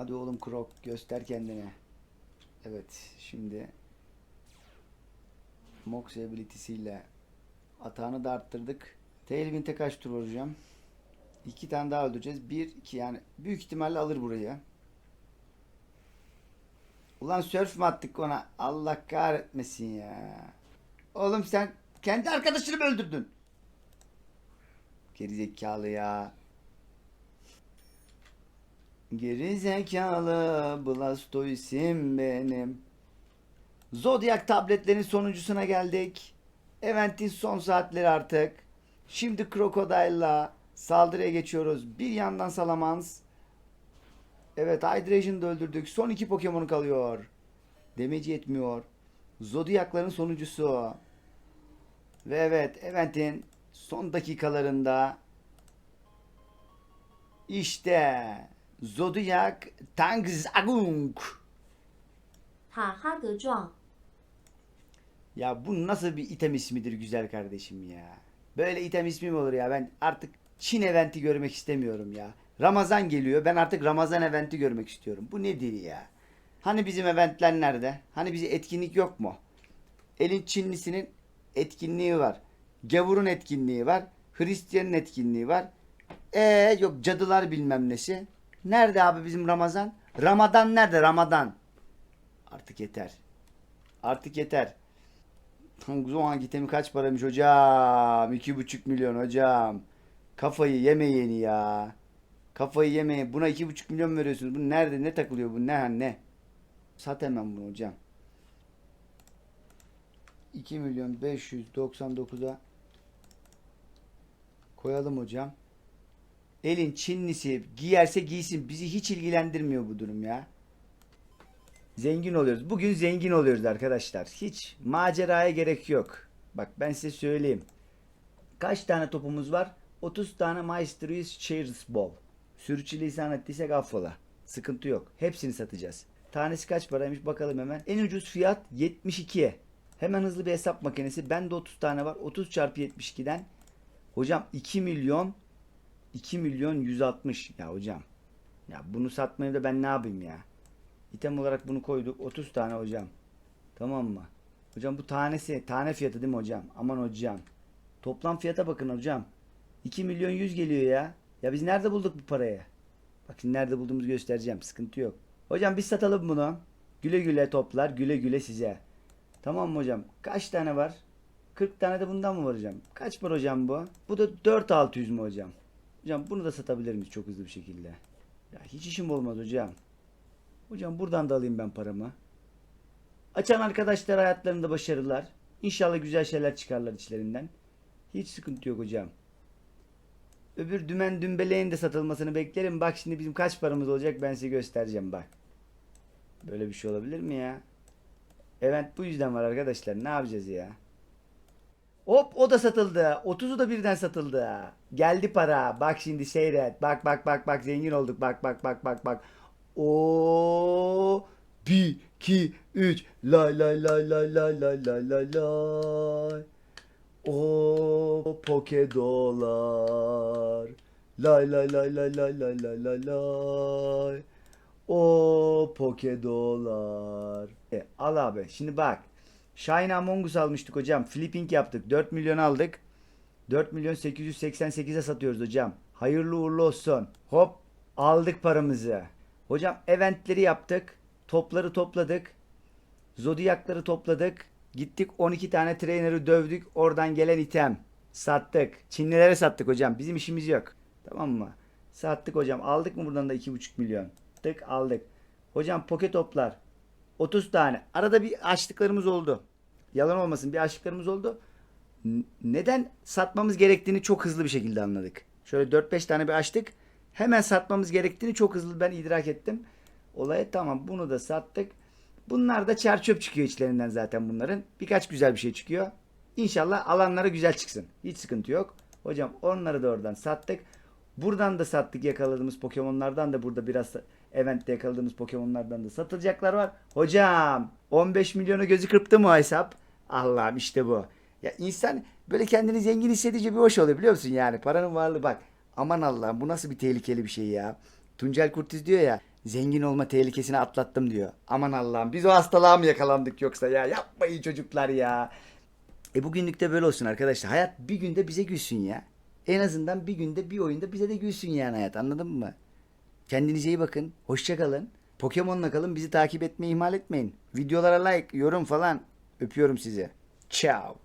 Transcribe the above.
Hadi oğlum Krok göster kendini. Evet şimdi Mox ability'siyle atağını da arttırdık. Tailwind'e kaç tur vuracağım? İki tane daha öldüreceğiz. Bir, iki yani büyük ihtimalle alır burayı. Ulan surf mü attık ona? Allah kahretmesin ya. Oğlum sen kendi arkadaşını mı öldürdün? Gerizekalı ya. Gerizekalı Blastoise'im benim. Zodiac tabletlerin sonuncusuna geldik. Event'in son saatleri artık. Şimdi Crocodile'la saldırıya geçiyoruz. Bir yandan Salamans. Evet Hydration'ı da öldürdük. Son iki Pokemon kalıyor. Damage yetmiyor. Zodiac'ların sonuncusu. Ve evet Event'in son dakikalarında işte Zodiac Tangzagung. Ha ha Gecong. Ya bu nasıl bir item ismidir güzel kardeşim ya. Böyle item ismi mi olur ya? Ben artık Çin eventi görmek istemiyorum ya. Ramazan geliyor. Ben artık Ramazan eventi görmek istiyorum. Bu nedir ya? Hani bizim eventler nerede? Hani bize etkinlik yok mu? Elin Çinlisinin etkinliği var. Gavurun etkinliği var. Hristiyanın etkinliği var. E ee, yok cadılar bilmem nesi. Nerede abi bizim Ramazan? Ramadan nerede Ramadan? Artık yeter. Artık yeter. Tangzuan gitemi kaç paramış hocam? İki buçuk milyon hocam. Kafayı yemeyin ya. Kafayı yemeyin. Buna iki buçuk milyon veriyorsunuz. Bu nerede? Ne takılıyor bu? Ne ne? Sat hemen bunu hocam. 2 milyon 599'a koyalım hocam. Elin Çinlisi giyerse giysin. Bizi hiç ilgilendirmiyor bu durum ya. Zengin oluyoruz. Bugün zengin oluyoruz arkadaşlar. Hiç maceraya gerek yok. Bak ben size söyleyeyim. Kaç tane topumuz var? 30 tane Maestros Cheers Ball. Sürçülisan ettiysek affola. Sıkıntı yok. Hepsini satacağız. Tanesi kaç paraymış bakalım hemen. En ucuz fiyat 72'ye. Hemen hızlı bir hesap makinesi. Bende 30 tane var. 30 çarpı 72'den. Hocam 2 milyon 2 milyon 160. Ya hocam. Ya bunu satmayı da ben ne yapayım ya? İtem olarak bunu koyduk. 30 tane hocam. Tamam mı? Hocam bu tanesi. Tane fiyatı değil mi hocam? Aman hocam. Toplam fiyata bakın hocam. 2 milyon 100 geliyor ya. Ya biz nerede bulduk bu parayı? Bak şimdi nerede bulduğumuzu göstereceğim. Sıkıntı yok. Hocam biz satalım bunu. Güle güle toplar. Güle güle size. Tamam mı hocam? Kaç tane var? 40 tane de bundan mı var hocam? Kaç para hocam bu? Bu da 4600 mü hocam? Hocam bunu da satabilir miyiz çok hızlı bir şekilde? Ya hiç işim olmaz hocam. Hocam buradan da alayım ben paramı. Açan arkadaşlar hayatlarında başarılar. İnşallah güzel şeyler çıkarlar içlerinden. Hiç sıkıntı yok hocam. Öbür dümen dümbeleğin de satılmasını beklerim. Bak şimdi bizim kaç paramız olacak ben size göstereceğim bak. Böyle bir şey olabilir mi ya? Event bu yüzden var arkadaşlar. Ne yapacağız ya? Hop o da satıldı. 30'u da birden satıldı. Geldi para. Bak şimdi seyret. Bak bak bak bak zengin olduk. Bak bak bak bak bak. O 1 2 3 lay lay lay lay lay lay lay lay lay. O poke dolar. Lay lay lay lay lay lay lay lay lay. O poke dolar. E, al abi. Şimdi bak. Shine Among Us almıştık hocam. Flipping yaptık. 4 milyon aldık. 4 milyon 888'e satıyoruz hocam. Hayırlı uğurlu olsun. Hop aldık paramızı. Hocam eventleri yaptık. Topları topladık. Zodiac'ları topladık. Gittik 12 tane trainer'ı dövdük. Oradan gelen item. Sattık. Çinlilere sattık hocam. Bizim işimiz yok. Tamam mı? Sattık hocam. Aldık mı buradan da 2,5 milyon? Tık aldık. Hocam poke toplar. 30 tane. Arada bir açtıklarımız oldu. Yalan olmasın bir açtıklarımız oldu. Neden satmamız gerektiğini çok hızlı bir şekilde anladık. Şöyle 4-5 tane bir açtık. Hemen satmamız gerektiğini çok hızlı ben idrak ettim. Olaya tamam bunu da sattık. Bunlar da çer çöp çıkıyor içlerinden zaten bunların. Birkaç güzel bir şey çıkıyor. İnşallah alanlara güzel çıksın. Hiç sıkıntı yok. Hocam onları da oradan sattık. Buradan da sattık yakaladığımız Pokemon'lardan da burada biraz eventte yakaladığımız Pokemon'lardan da satılacaklar var. Hocam 15 milyonu gözü kırptı mı o hesap? Allah'ım işte bu. Ya insan böyle kendini zengin hissedince bir hoş oluyor biliyor musun yani? Paranın varlığı bak. Aman Allah'ım bu nasıl bir tehlikeli bir şey ya. Tuncel Kurtiz diyor ya Zengin olma tehlikesini atlattım diyor. Aman Allah'ım biz o hastalığa mı yakalandık yoksa ya? Yapmayın çocuklar ya. E bugünlük de böyle olsun arkadaşlar. Hayat bir günde bize gülsün ya. En azından bir günde bir oyunda bize de gülsün yani hayat anladın mı? Kendinize iyi bakın. Hoşça kalın. Pokemon'la kalın. Bizi takip etmeyi ihmal etmeyin. Videolara like, yorum falan. Öpüyorum sizi. Ciao.